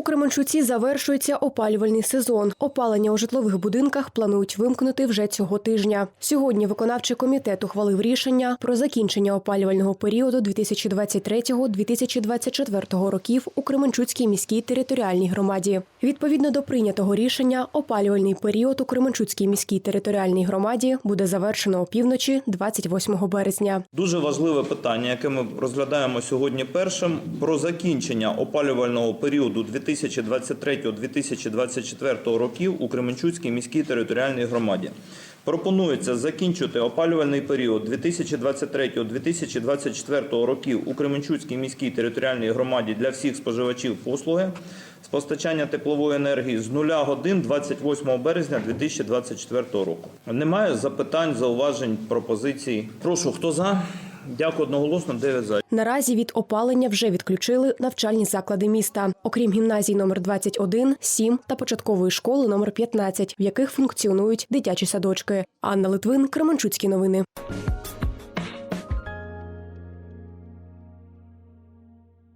У Кременчуці завершується опалювальний сезон. Опалення у житлових будинках планують вимкнути вже цього тижня. Сьогодні виконавчий комітет ухвалив рішення про закінчення опалювального періоду 2023-2024 років у Кременчуцькій міській територіальній громаді. Відповідно до прийнятого рішення, опалювальний період у Кременчуцькій міській територіальній громаді буде завершено опівночі 28 березня. Дуже важливе питання, яке ми розглядаємо сьогодні першим, про закінчення опалювального періоду 2023-2024 років у Кременчуцькій міській територіальній громаді. Пропонується закінчити опалювальний період 2023-2024 років у Кременчуцькій міській територіальній громаді для всіх споживачів послуги з постачання теплової енергії з 0 годин 28 березня 2024 року. Немає запитань, зауважень, пропозицій. Прошу, хто за? Дякую одноголосно, 9 за. Наразі від опалення вже відключили навчальні заклади міста, окрім гімназій номер 21, 7 та початкової школи номер 15, в яких функціонують дитячі садочки. Анна Литвин, Кременчуцькі новини.